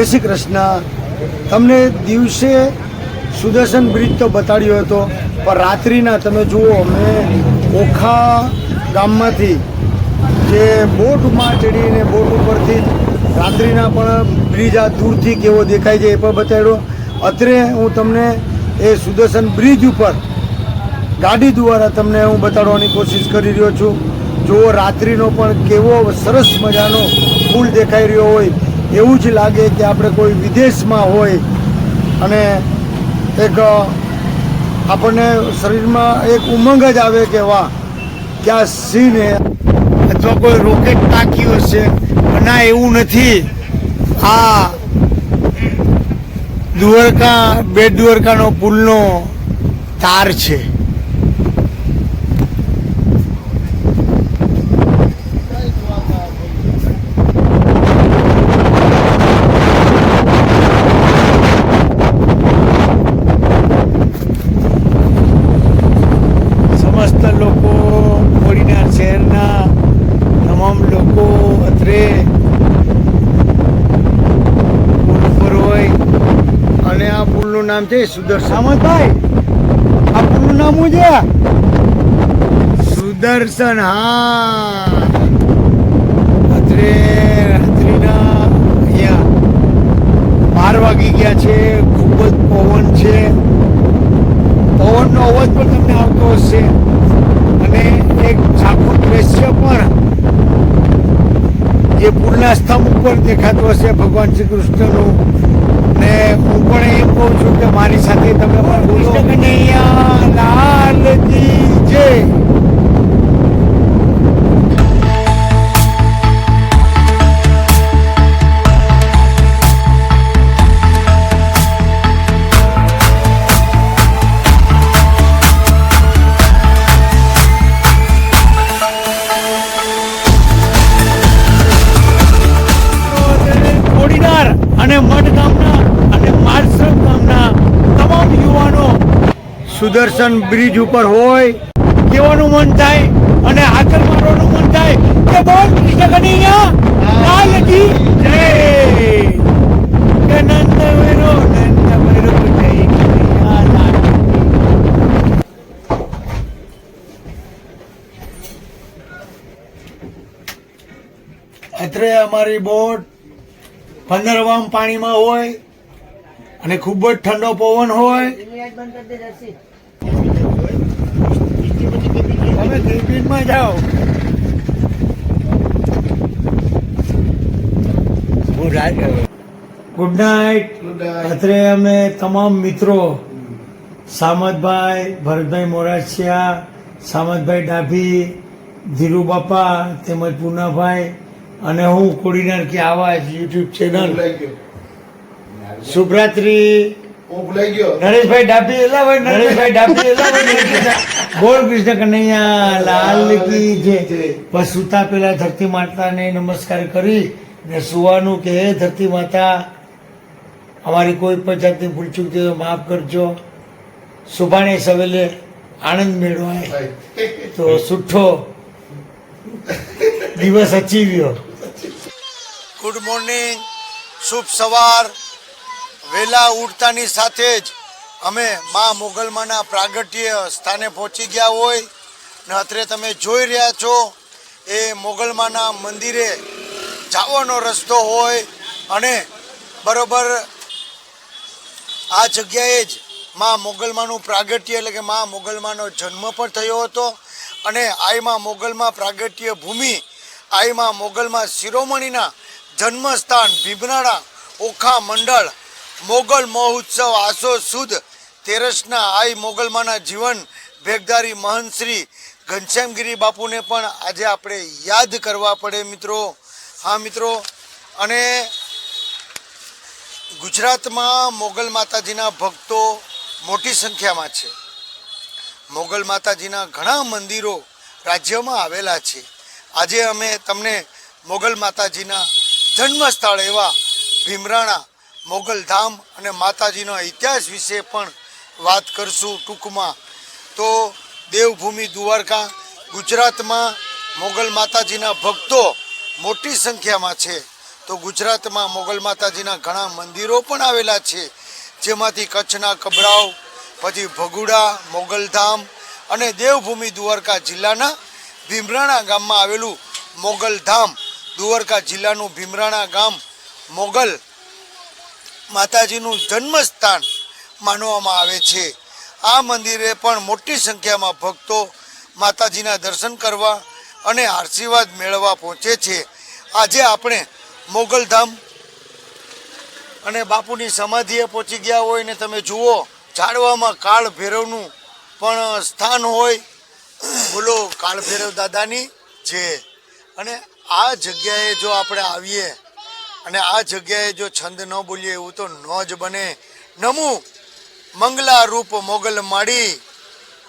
જય શ્રી કૃષ્ણ. તમને દિવસે સુદર્શન બ્રિજ તો બતાડ્યો હતો, પણ રાત્રિના તમે જુઓ મેં ઓખા ગામમાંથી જે બોટમાં ચડીને બોટ ઉપરથી રાત્રિના પણ બ્રિજ આ દૂરથી કેવો દેખાય છે એ પણ બતાડ્યો. અત્રે હું તમને એ સુદર્શન બ્રિજ ઉપર ગાડી દ્વારા તમને હું બતાડવાની કોશિશ કરી રહ્યો છું. જુઓ, રાત્રિનો પણ કેવો સરસ મજાનો ફૂલ દેખાઈ રહ્યો હોય. એવું જ લાગે કે આપણે કોઈ વિદેશમાં હોય અને એક આપણને શરીરમાં એક ઉમંગ જ આવે કે વાહ, ક્યાં સીન અથવા કોઈ રોકેટ તાક્યું હશે? ના, એવું નથી. આ દ્વારકા બે દ્વારકાનો પુલનો તાર છે સમસ્ત લોકો કોડીનાર શહેરના તમામ લોકો અત્રે પુલ ઉપર હોય અને નામ છે સુદર્શન. સામંતભાઈ આ પુલનું નામ હું છે? સુદર્શન હા. રાત્રે રાત્રિના અહીંયા બાર વાગી ગયા છે ખૂબ જ પવન છે. પવનનો અવાજ પણ તમને આવતો હશે. અને એક આખું દ્રશ્ય પણ જે પુલના સ્તંભ ઉપર દેખાતું હશે ભગવાન શ્રી કૃષ્ણનું. ને હું પણ એમ કહું છું કે મારી સાથે તમે પણ બોલો. લાલજી જય. સુદર્શન બ્રિજ ઉપર હોય કેવાનું મન થાય અને હાકર મારવાનું મન થાય કે બોલ કૃષ્ણ કનૈયા લાલ જય! અત્રે અમારી બોટ પંદરવામ પાણીમાં હોય અને ખૂબ જ ઠંડો પવન હોય. તમે કેબિનમાં જાઓ. ગુડ નાઇટ અત્રે અમે તમામ મિત્રો સામતભાઈ ભરતભાઈ મોરાસિયા સામતભાઈ ડાભી ધીરુ બાપા તેમજ પૂનાભાઈ અને હું કોડીનાર કે આવાજ યુટ્યુબ ચેનલ શુભરાત્રી. હું ભૂલાઈ ગયો. નરેશભાઈ ડાભી એલા ભાઈ નરેશભાઈ ડાભી એલા ભાઈ બોલ કૃષ્ણ કનૈયા લાલ કી જે બસ સુતા પેલા ધરતી માતાને નમસ્કાર કરી ને સુવાનું કે હે ધરતી માતા અમારી કોઈ પણ જાતની ભૂલચૂક થઈ હોય માફ કરજો. સુભાણે સવેલે આનંદ મેળવાય. તો સુઠ્ઠો દિવસ અચીવ્યો. ગુડ મોર્નિંગ શુભ સવાર. વહેલા ઉઠતાની સાથે જ અમે મા મોગલમાના પ્રાગટ્ય સ્થાને પહોંચી ગયા હોય ને અત્રે તમે જોઈ રહ્યા છો, એ મોગલમાના મંદિરે જવાનો રસ્તો હોય અને બરોબર આ જગ્યાએ જ મા મોગલમાનું પ્રાગટ્ય એટલે કે મા મોગલમાનો જન્મ પણ થયો હતો અને આઈમાં મોગલમાં પ્રાગટ્ય ભૂમિ આઈમાં મોગલમાં શિરોમણીના જન્મસ્થાન ભીમનાળા ઓખા મંડળ મોગલ મહોત્સવ આસો સુદ તેરસના આઈ મોગલમાના જીવન ભેગદારી મહંત શ્રી ઘનશ્યામગીરી બાપુને પણ આજે આપણે યાદ કરવા પડે મિત્રો. હા, મિત્રો. અને ગુજરાતમાં મોગલ માતાજીના ભક્તો મોટી સંખ્યામાં છે. મોગલ માતાજીના ઘણા મંદિરો રાજ્યમાં આવેલા છે. આજે અમે તમને મોગલ માતાજીના જન્મસ્થળ એવા ભીમરાણા, મોગલ ધામ અને માતાજીનો ઇતિહાસ વિશે પણ વાત કરશું ટૂંકમાં. તો દેવભૂમિ દ્વારકા ગુજરાતમાં મોગલ માતાજીના ભક્તો મોટી સંખ્યામાં છે. તો ગુજરાતમાં મોગલ માતાજીના ઘણા મંદિરો પણ આવેલા છે. જેમાંથી કચ્છના કબરાવ, પછી ભગુડા, મોગલધામ અને દેવભૂમિ દ્વારકા જિલ્લાના ભીમરાણા ગામમાં આવેલું મોગલધામ. દ્વારકા જિલ્લાનું ભીમરાણા ગામ મોગલ માતાજીનું જન્મસ્થાન માનવામાં આવે છે. આ મંદિરે પણ મોટી સંખ્યામાં ભક્તો માતાજીના દર્શન કરવા અને આશીર્વાદ મેળવવા પહોંચે છે. આજે આપણે મોગલધામ અને બાપુની સમાધિએ પહોંચી ગયા હોય ને તમે જુઓ, ઝાડવામાં કાળ ભૈરવનું પણ સ્થાન હોય. બોલો, કાળ ભૈરવ દાદાની જે. અને આ જગ્યાએ જો આપણે આવીએ અને આ જગ્યાએ જો છંદ ન બોલીએ એવું તો ન જ બને. નમુ મંગલા રૂપ મોગલ માડી.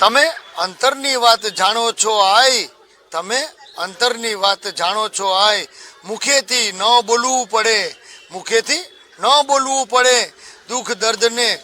તમે અંતરની વાત જાણો છો આય તમે અંતરની વાત જાણો છો આય મુખેથી ન બોલવું પડે. મુખેથી ન બોલવું પડે. દુઃખ દર્દને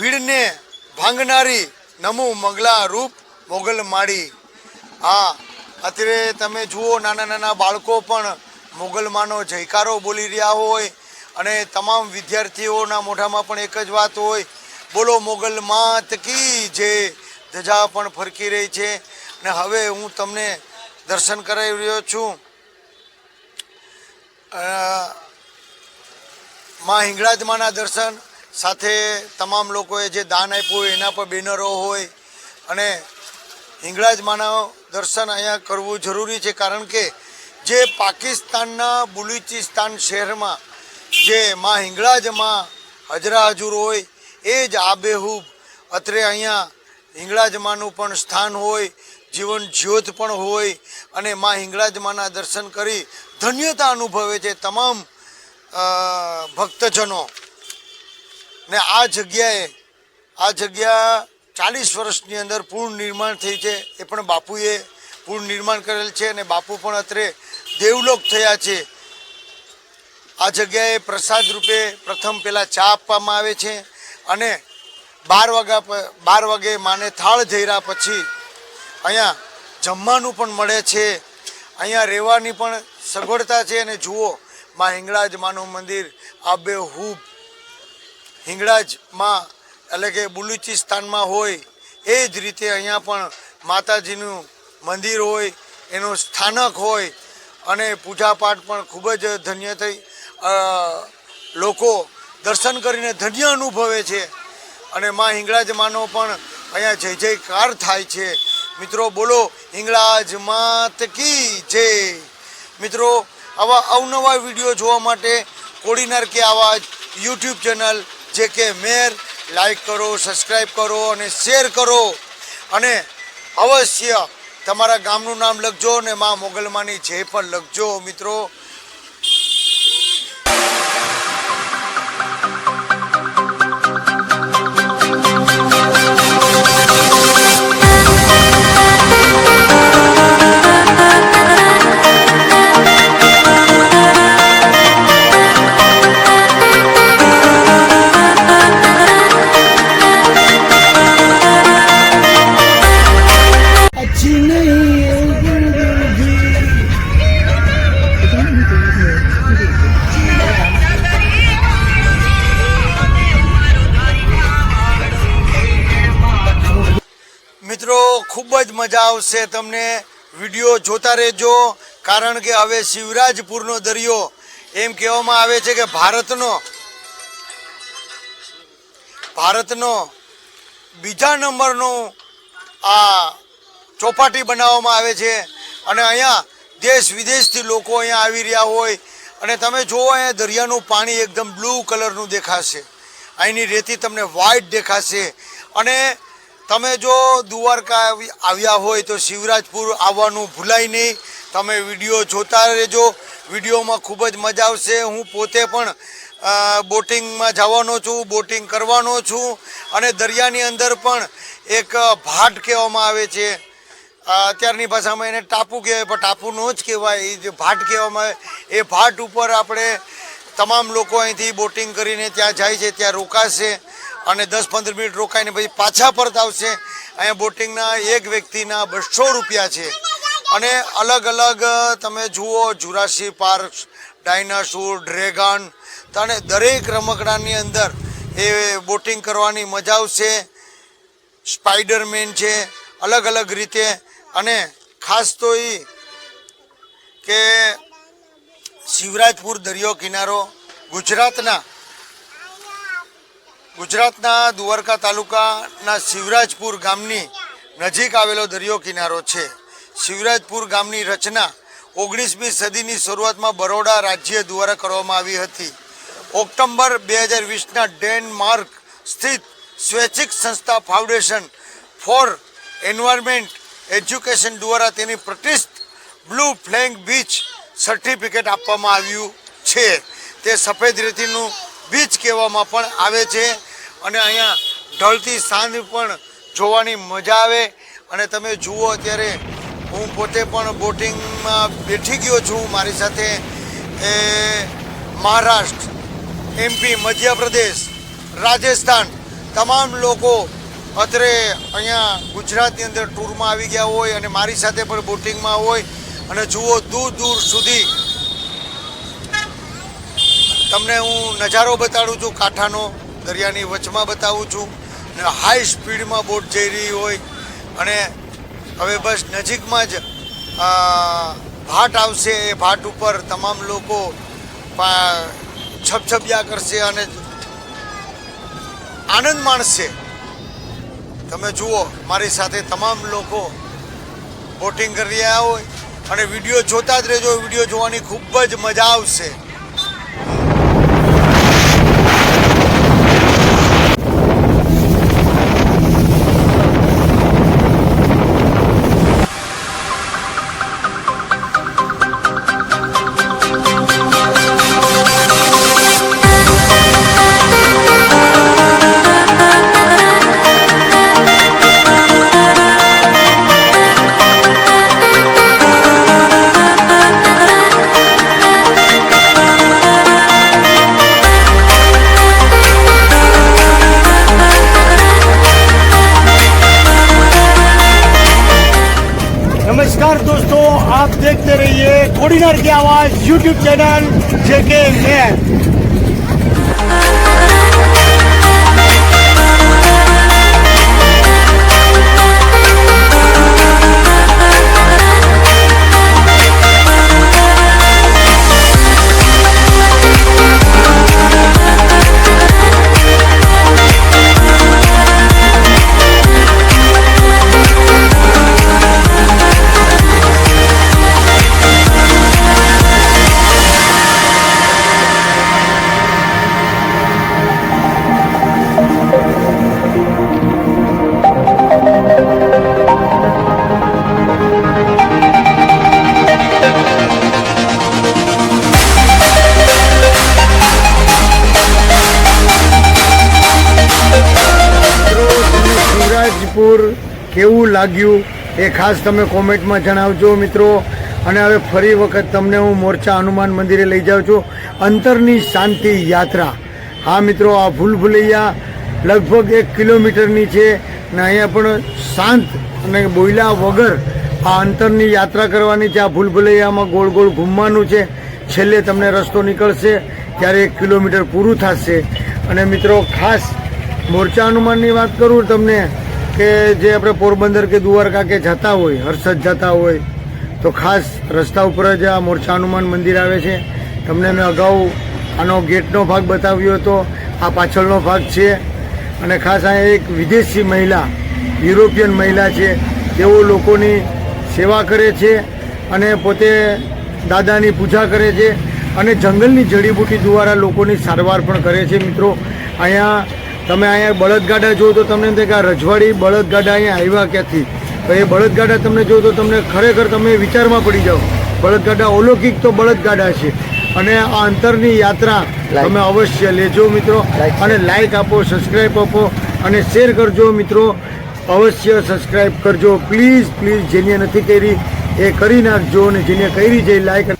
ભીડને ભાંગનારી નમુ મંગલા રૂપ મોગલ માડી. હા, અત્યારે તમે જુઓ, નાના નાના બાળકો પણ મોગલમાનો જયકારો બોલી રહ્યા હોય. અને તમામ વિદ્યાર્થીઓના મોઢામાં પણ એક જ વાત હોય. બોલો, મોગલ માત કી જે ધજા પણ ફરકી રહી છે. અને હવે હું તમને દર્શન કરાવી રહ્યો છું. માં હિંગળાજમાના દર્શન સાથે તમામ લોકોએ જે દાન આપ્યું હોય, એના પર બેનરો હોય. અને હિંગળાજમાના દર્શન અહીંયા કરવું જરૂરી છે, કારણ કે જે પાકિસ્તાનના બલુચિસ્તાન શહેરમાં જે માં હિંગળાજમાં હજરા હજુર હોય, એ જ આબેહૂબ. અત્રે અહીંયા હિંગળાજમાનું પણ સ્થાન હોય, જીવન જ્યોત પણ હોય, અને માં હિંગળાજમાના દર્શન કરી ધન્યતા અનુભવે છે તમામ ભક્તજનો. ને આ જગ્યાએ, આ જગ્યા ચાલીસ વર્ષની અંદર પૂર્ણ નિર્માણ થઈ છે, એ પણ બાપુએ પૂર્ણ નિર્માણ કરેલ છે, અને બાપુ પણ અત્રે દેવલોક થયા છે. આ જગ્યાએ પ્રસાદ રૂપે પ્રથમ પહેલાં ચા આપવામાં આવે છે અને બાર વાગ્યા બાર વાગે માને થાળ જઈરા પછી અહીંયા જમવાનું પણ મળે છે. અહીંયા રહેવાની પણ સગવડતા છે અને જુઓ, માં હિંગળાજ માનું મંદિર આબે હૂબ હિંગળાજમાં એટલે કે બલુચિસ્તાનમાં હોય, એ જ રીતે અહીંયા પણ માતાજીનું મંદિર હોય, એનું સ્થાનક હોય અને પૂજાપાઠ પણ ખૂબ જ ધન્ય થઈ લોકો દર્શન કરીને ધન્ય અનુભવે છે. અને માં હિંગળાજ માનો પણ અહીંયા જય જયકાર થાય છે. મિત્રો, બોલો, હિંગળાજ માત કી જય. મિત્રો, આવા અવનવા વીડિયો જોવા માટે કોડીનાર કે આવાજ યુટ્યુબ ચેનલ જે કે મેર, લાઈક કરો સબસ્ક્રાઈબ કરો અને શેર કરો. અને અવશ્ય તમારા ગામનું નામ લખજો અને મા મોગલમાની જે પણ લખજો, મિત્રો. આવશે તમને વીડિયો જોતા રહેજો, કારણ કે હવે શિવરાજપુરનો દરિયો, એમ કહેવામાં આવે છે કે ભારતનો ભારતનો બીજા નંબરનો આ ચોપાટી બનાવવામાં આવે છે. અને અહીંયા દેશ વિદેશથી લોકો અહીંયા આવી રહ્યા હોય, અને તમે જુઓ અહીંયા દરિયાનું પાણી એકદમ બ્લુ કલરનું દેખાશે. અહીંની રેતી તમને વ્હાઈટ દેખાશે. અને તમે જો દ્વારકા આવ્યા હોય તો શિવરાજપુર આવવાનું ભૂલાય નહીં. તમે વીડિયો જોતા રહેજો. વિડીયોમાં ખૂબ જ મજા આવશે. હું પોતે પણ બોટિંગમાં જવાનો છું, બોટિંગ કરવાનો છું અને દરિયાની અંદર પણ એક ભાટ કહેવામાં આવે છે. અત્યારની ભાષામાં એને ટાપુ કહેવાય, પણ ટાપુનો જ કહેવાય. એ જે ભાટ કહેવામાં આવે, એ ભાટ ઉપર આપણે તમામ લોકો અહીંથી બોટિંગ કરીને ત્યાં જાય છે, ત્યાં રોકાશે. અને દસ પંદર મિનિટ રોકાઈને પછી પાછા પરત આવશે. અહીંયા બોટિંગના એક વ્યક્તિના બસો રૂપિયા છે. અને અલગ અલગ તમે જુઓ, જુરાસી પાર્ક ડાયનાસોર, ડ્રેગન અને દરેક રમકડાની અંદર એ બોટિંગ કરવાની મજા આવશે. સ્પાઈડરમેન છે, અલગ અલગ રીતે. અને ખાસ તો એ કે શિવરાજપુર દરિયો કિનારો ગુજરાતના ગુજરાતના દ્વારકા તાલુકાના શિવરાજપુર ગામની નજીક આવેલો દરિયો કિનારો છે. શિવરાજપુર ગામની રચના ઓગણીસમી સદીની શરૂઆતમાં બરોડા રાજ્ય દ્વારા કરવામાં આવી હતી. ઓક્ટોબર બે હજાર વીસના ડેનમાર્ક સ્થિત સ્વૈચ્છિક સંસ્થા ફાઉન્ડેશન ફોર એન્વાયરમેન્ટ એજ્યુકેશન દ્વારા તેની પ્રતિષ્ઠ બ્લુ ફ્લેંગ બીચ સર્ટિફિકેટ આપવામાં આવ્યું છે. તે સફેદ રેતીનું બીચ કહેવામાં પણ આવે છે. અને અહીંયા ઢળતી સાંજ પણ જોવાની મજા આવે. અને તમે જુઓ અત્યારે, હું પોતે પણ બોટિંગમાં બેઠી ગયો છું મારી સાથે. એ મહારાષ્ટ્ર એમપી મધ્યપ્રદેશ રાજસ્થાન, તમામ લોકો અત્રે અહીંયા ગુજરાતની અંદર ટૂરમાં આવી ગયા હોય અને મારી સાથે પણ બોટિંગમાં હોય. અને જુઓ દૂર દૂર સુધી તમને હું નજારો બતાડું છું, કાંઠાનો, દરિયાની વચમાં બતાવું છું. ને હાઈ સ્પીડમાં બોટ જઈ રહી હોય. અને હવે બસ નજીકમાં જ ભાટ આવશે. એ ભાટ ઉપર તમામ લોકો છપછપિયા કરશે અને આનંદ માણશે. તમે જુઓ, મારી સાથે તમામ લોકો બોટિંગ કરી રહ્યા હોય. અને વીડિયો જોતા જ રહેજો. વીડિયો જોવાની ખૂબ જ મજા આવશે. ચેનલ જે કે મેન લાગ્યું. એ ખાસ તમે કોમેન્ટમાં જણાવજો મિત્રો. અને હવે ફરી વખત તમને હું મોરચા હનુમાન મંદિરે લઈ જાઉં છું. અંતરની શાંતિ યાત્રા. હા મિત્રો, આ ભૂલભુલૈયા લગભગ એક કિલોમીટરની છે અને અહીંયા પણ શાંત અને બોયલા વગર આ અંતરની યાત્રા કરવાની છે. આ ભૂલભુલૈયામાં ગોળ ગોળ ઘૂમવાનું છે. છેલ્લે તમને રસ્તો નીકળશે. ત્યારે એક કિલોમીટર પૂરું થશે. અને મિત્રો, ખાસ મોરચા હનુમાનની વાત કરું તમને. કે જે આપણે પોરબંદર કે દ્વારકા કે જતા હોય, હર્ષદ જતા હોય, તો ખાસ રસ્તા ઉપર જ આ મોરચા હનુમાન મંદિર આવે છે. તમને મેં અગાઉ આનો ગેટનો ભાગ બતાવ્યો હતો, આ પાછળનો ભાગ છે. અને ખાસ આ એક વિદેશી મહિલા, યુરોપિયન મહિલા છે, તેઓ લોકોની સેવા કરે છે અને પોતે દાદાની પૂજા કરે છે અને જંગલની જડીબુટી દ્વારા લોકોની સારવાર પણ કરે છે મિત્રો. અહીંયા તમે અહીંયા બળદગાડા જોયું તો તમને એમ થાય કે આ રજવાડી બળદગાડા અહીંયા આવ્યા ક્યાંથી? તો એ બળદગાડા તમને જોયું તો તમને ખરેખર તમે વિચારમાં પડી જાઓ. બળદગાડા અલૌકિક તો બળદગાડા છે. અને આ અંતરની યાત્રા તમે અવશ્ય લેજો મિત્રો. અને લાઇક આપો સબસ્ક્રાઈબ આપો અને શેર કરજો મિત્રો. અવશ્ય સબસ્ક્રાઈબ કરજો. પ્લીઝ પ્લીઝ જેને નથી કરી એ કરી નાખજો અને જેને કરી છે લાઈક